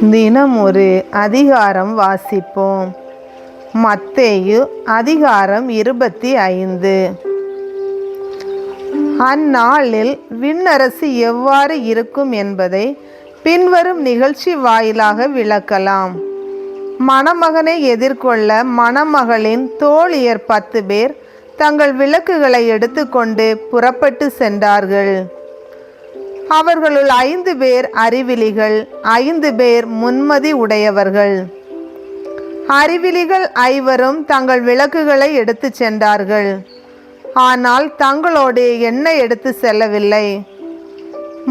தினம் ஒரு அதிகாரம் வாசிப்போம். மத்தேயு அதிகாரம் இருபத்தி ஐந்து. அந்நாளில் விண்ணரசு எவ்வாறு இருக்கும் என்பதை பின்வரும் நிகழ்ச்சி வாயிலாக விளக்கலாம். மணமகனை எதிர்கொள்ள மணமகளின் தோழியர் பத்து பேர் தங்கள் விளக்குகளை எடுத்துக்கொண்டு புறப்பட்டு சென்றார்கள். அவர்களுள் ஐந்து பேர் அறிவிலிகள் ஐந்து பேர் முன்மதி உடையவர்கள். அறிவிலிகள் ஐவரும் தங்கள் விளக்குகளை எடுத்துச் சென்றார்கள். ஆனால் தங்களோடு எண்ணெய் எடுத்து செல்லவில்லை.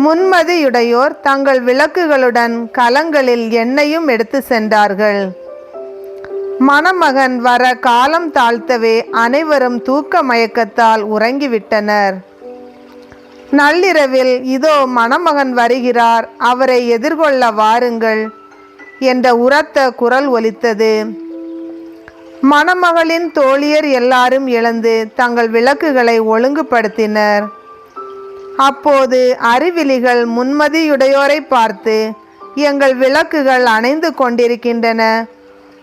முன்மதியுடையோர் தங்கள் விளக்குகளுடன் கலங்களில் எண்ணெயும் எடுத்து சென்றார்கள். மணமகன் வர காலம் தாழ்த்தவே அனைவரும் தூக்க மயக்கத்தால் உறங்கிவிட்டனர். நள்ளிரவில் இதோ மணமகன் வருகிறார். அவரை எதிர்கொள்ள வாருங்கள் என்ற உரத்த குரல் ஒலித்தது. மணமகளின் தோழியர் எல்லாரும் எழுந்து தங்கள் விளக்குகளை ஒழுங்குபடுத்தினர். அப்போது அறிவிலிகள் முன்மதியுடையோரை பார்த்து எங்கள் விளக்குகள் அணைந்து கொண்டிருக்கின்றன.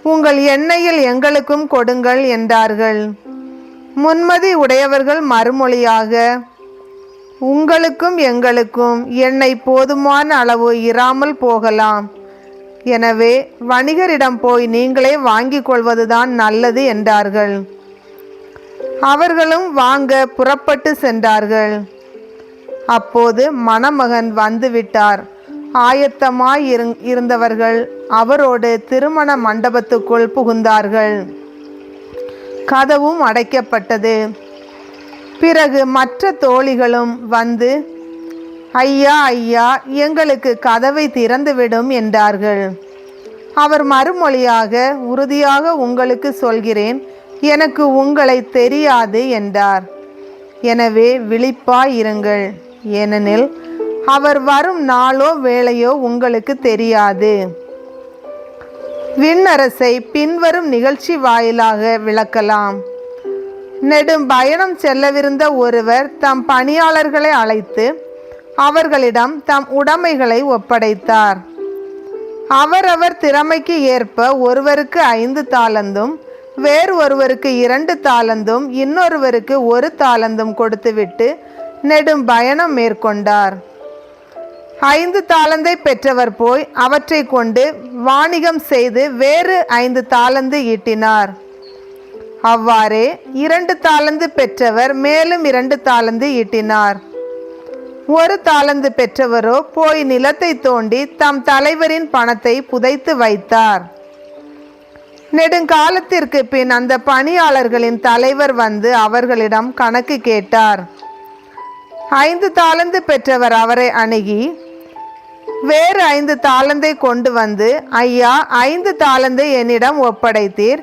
உங்கள் எண்ணெயில் எங்களுக்கும் கொடுங்கள் என்றார்கள். முன்மதி உடையவர்கள் மறுமொழியாக உங்களுக்கும் எங்களுக்கும் எண்ணெய் போதுமான அளவு இராமல் போகலாம். எனவே வணிகரிடம் போய் நீங்களே வாங்கிக் கொள்வதுதான் நல்லது என்றார்கள். அவர்களும் வாங்க புறப்பட்டு சென்றார்கள். அப்போது மணமகன் வந்துவிட்டார். ஆயத்தமாய் இருந்தவர்கள் அவரோடு திருமண மண்டபத்துக்குள் புகுந்தார்கள். கதவும் அடைக்கப்பட்டது. பிறகு மற்ற தோழிகளும் வந்து ஐயா ஐயா எங்களுக்கு கதவை திறந்துவிடும் என்றார்கள். அவர் மறுமொழியாக உறுதியாக உங்களுக்கு சொல்கிறேன். எனக்கு உங்களை தெரியாது என்றார். எனவே விழிப்பாய் இருங்கள் ஏனெனில் அவர் வரும் நாளோ வேளையோ உங்களுக்கு தெரியாது. விண்ணரசை பின்வரும் நிகழ்ச்சி வாயிலாக விளக்கலாம். நெடும் பயணம் செல்லவிருந்த ஒருவர் தம் பணியாளர்களை அழைத்து அவர்களிடம் தம் உடைமைகளை ஒப்படைத்தார். அவரவர் திறமைக்கு ஏற்ப ஒருவருக்கு ஐந்து தாளந்தும் வேறு ஒருவருக்கு இரண்டு தாளந்தும் இன்னொருவருக்கு ஒரு தாளந்தும் கொடுத்துவிட்டு நெடும் பயணம் மேற்கொண்டார். ஐந்து தாளந்தை பெற்றவர் போய் அவற்றை கொண்டு வாணிகம் செய்து வேறு ஐந்து தாளந்து ஈட்டினார். அவ்வாறே இரண்டு தாளந்து பெற்றவர் மேலும் இரண்டு தாளந்து ஈட்டினார். ஒரு தாளந்து பெற்றவரோ போய் நிலத்தை தோண்டி தம் தலைவரின் பணத்தை புதைத்து வைத்தார். நெடுங்காலத்திற்கு பின் அந்த பணியாளர்களின் தலைவர் வந்து அவர்களிடம் கணக்கு கேட்டார். ஐந்து தாளந்து பெற்றவர் அவரை அணுகி வேறு ஐந்து தாளந்தை கொண்டு வந்து ஐயா ஐந்து தாளந்தை என்னிடம் ஒப்படைத்தீர்.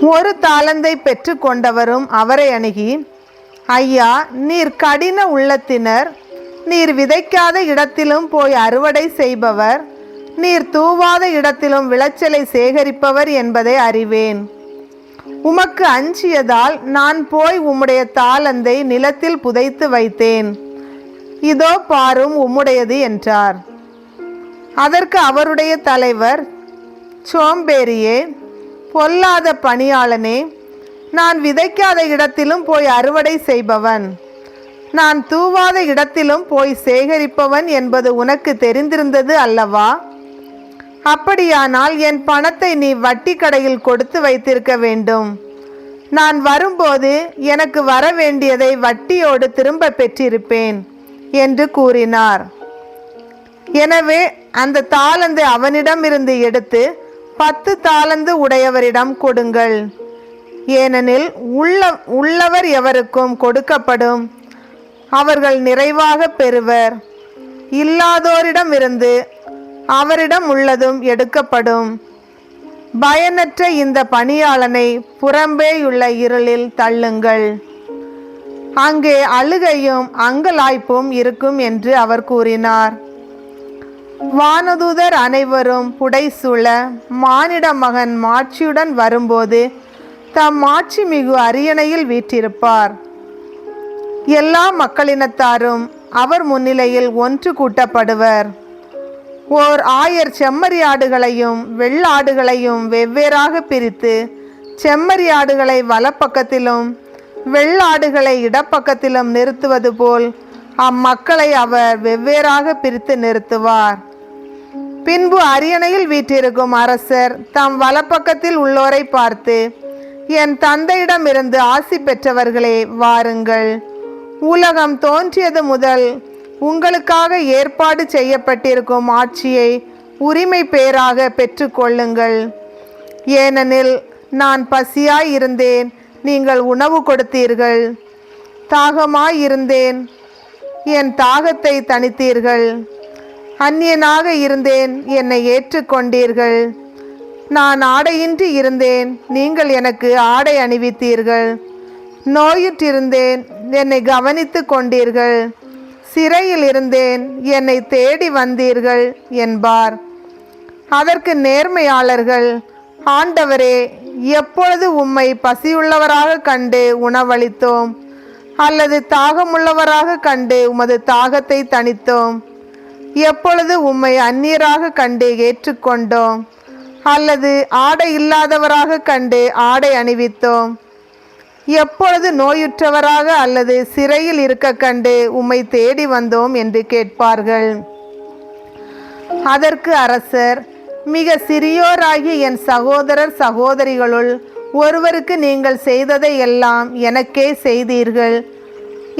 ஒரு தாளந்தை பெற்றுக்கொண்டவரும் அவரை அணுகி ஐயா நீர் கடின உள்ளத்தினர். நீர் விதைக்காத இடத்திலும் போய் அறுவடை செய்பவர். நீர் தூவாத இடத்திலும் விளைச்சலை சேகரிப்பவர் என்பதை அறிவேன். உமக்கு அஞ்சியதால் நான் போய் உம்முடைய தாளந்தை நிலத்தில் புதைத்து வைத்தேன். இதோ பாரும் உம்முடையது என்றார். அதற்கு அவருடைய தலைவர் சோம்பேறியே பொல்லாத பணியாளனே நான் விதைக்காத இடத்திலும் போய் அறுவடை செய்பவன். நான் தூவாத இடத்திலும் போய் சேகரிப்பவன் என்பது உனக்கு தெரிந்திருந்தது அல்லவா? அப்படியானால் என் பணத்தை நீ வட்டி கடையில் கொடுத்து வைத்திருக்க வேண்டும். நான் வரும்போது எனக்கு வர வேண்டியதை வட்டியோடு திரும்ப பெற்றிருப்பேன் என்று கூறினார். எனவே அந்த தாளந்தை அவனிடமிருந்து எடுத்து பத்து தாளந்து உடையவரிடம் கொடுங்கள். ஏனெனில் உள்ள உள்ளவர் எவருக்கும் கொடுக்கப்படும். அவர்கள் நிறைவாக பெறுவர். இல்லாதோரிடமிருந்து அவரிடம் உள்ளதும் எடுக்கப்படும். பயனற்ற இந்த பணியாளனை புறம்பேயுள்ள இருளில் தள்ளுங்கள். அங்கே அழுகையும் அங்கலாய்ப்பும் இருக்கும் என்று அவர் கூறினார். வானதூதர் அனைவரும் புடைசூழ மானிட மகன் மாட்சியுடன் வரும்போது தம் மாட்சி மிகு அரியணையில் வீற்றிருப்பார். எல்லா மக்களினத்தாரும் அவர் முன்னிலையில் ஒன்று கூட்டப்படுவர். ஓர் ஆயர் செம்மறியாடுகளையும் வெள்ளாடுகளையும் வெவ்வேறாக பிரித்து செம்மறியாடுகளை வலப்பக்கத்திலும் வெள்ளாடுகளை இடப்பக்கத்திலும் நிறுத்துவது போல் அம்மக்களை அவர் வெவ்வேறாக பிரித்து நிறுத்துவார். பின்பு அரியணையில் வீற்றிருக்கும் அரசர் தம் வலப்பக்கத்தில் உள்ளோரை பார்த்து என் தந்தையிடமிருந்து ஆசி பெற்றவர்களே வாருங்கள். உலகம் தோன்றியது முதல் உங்களுக்காக ஏற்பாடு செய்யப்பட்டிருக்கும் ஆட்சியை உரிமை பேராக பெற்றுக்கொள்ளுங்கள். ஏனெனில் நான் பசியாய் இருந்தேன் நீங்கள் உணவு கொடுத்தீர்கள். தாகமாய் இருந்தேன் என் தாகத்தை தணித்தீர்கள். அந்நியனாக இருந்தேன். என்னை ஏற்றுக்கொண்டீர்கள். நான் ஆடையின்றி இருந்தேன். நீங்கள் எனக்கு ஆடை அணிவித்தீர்கள். நோயுற்றிருந்தேன். என்னை கவனித்து கொண்டீர்கள். சிறையில் இருந்தேன். என்னை தேடி வந்தீர்கள் என்பார். அதற்கு நேர்மையாளர்கள் ஆண்டவரே எப்பொழுது உம்மை பசியுள்ளவராக கண்டு உணவளித்தோம்? அல்லது தாகமுள்ளவராக கண்டு உமது தாகத்தை தணித்தோம்? எப்பொழுது உம்மை அந்நியராக கண்டு ஏற்றுக்கொண்டோம்? அல்லது ஆடை இல்லாதவராக கண்டு ஆடை அணிவித்தோம்? எப்பொழுது நோயுற்றவராக அல்லது சிறையில் இருக்க கண்டு உம்மை தேடி வந்தோம் என்று கேட்பார்கள். அதற்கு அரசர் மிக சிறியோராகிய என் சகோதரர் சகோதரிகளுள் ஒருவருக்கு நீங்கள் செய்ததை எல்லாம் எனக்கே செய்தீர்கள்.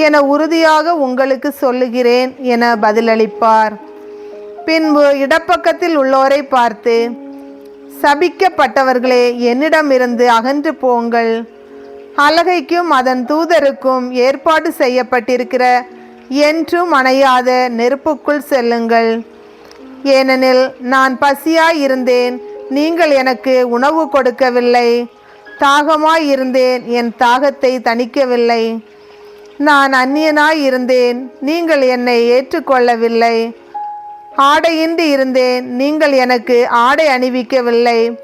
என உறுதியாக உங்களுக்கு சொல்லுகிறேன் என பதிலளிப்பார். பின்பு இடப்பக்கத்தில் உள்ளோரை பார்த்து சபிக்கப்பட்டவர்களே என்னிடமிருந்து அகன்று போங்கள். அலகைக்கும் அதன் தூதருக்கும் ஏற்பாடு செய்யப்பட்டிருக்கிற என்றும் அணையாத நெருப்புக்குள் செல்லுங்கள். ஏனெனில் நான் பசியாய் இருந்தேன் நீங்கள் எனக்கு உணவு கொடுக்கவில்லை. தாகமாய் இருந்தேன் என் தாகத்தை தணிக்கவில்லை. நான் அந்நியனாய் இருந்தேன். நீங்கள் என்னை ஏற்றுக்கொள்ளவில்லை. ஆடையின்றி இருந்தேன். நீங்கள் எனக்கு ஆடை அணிவிக்கவில்லை.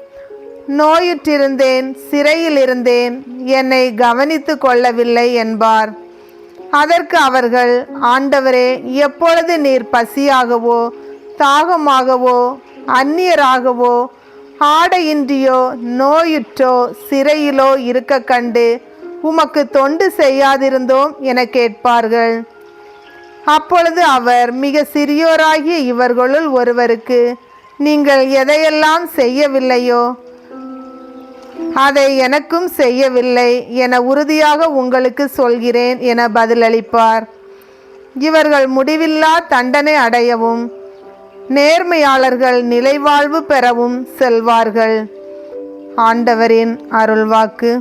நோயுற்றிருந்தேன். சிறையில் இருந்தேன். என்னை கவனித்து கொள்ளவில்லை என்பார். அதற்கு அவர்கள் ஆண்டவரே எப்பொழுது நீர் பசியாகவோ தாகமாகவோ அந்நியராகவோ ஆடையின்றியோ நோயுற்றோ சிறையிலோ இருக்க கண்டு உமக்கு தொண்டு செய்யாதிருந்தோம் என கேட்பார்கள். அப்பொழுது அவர் மிக சிறியோராகிய இவர்களுள் ஒருவருக்கு நீங்கள் எதையெல்லாம் செய்யவில்லையோ அதை எனக்கும் செய்யவில்லை என உறுதியாக உங்களுக்கு சொல்கிறேன் என பதிலளிப்பார். இவர்கள் முடிவில்லா தண்டனை அடையவும் நேர்மையாளர்கள் நிலைவாழ்வு பெறவும் செல்வார்கள். ஆண்டவரின் அருள்வாக்கு.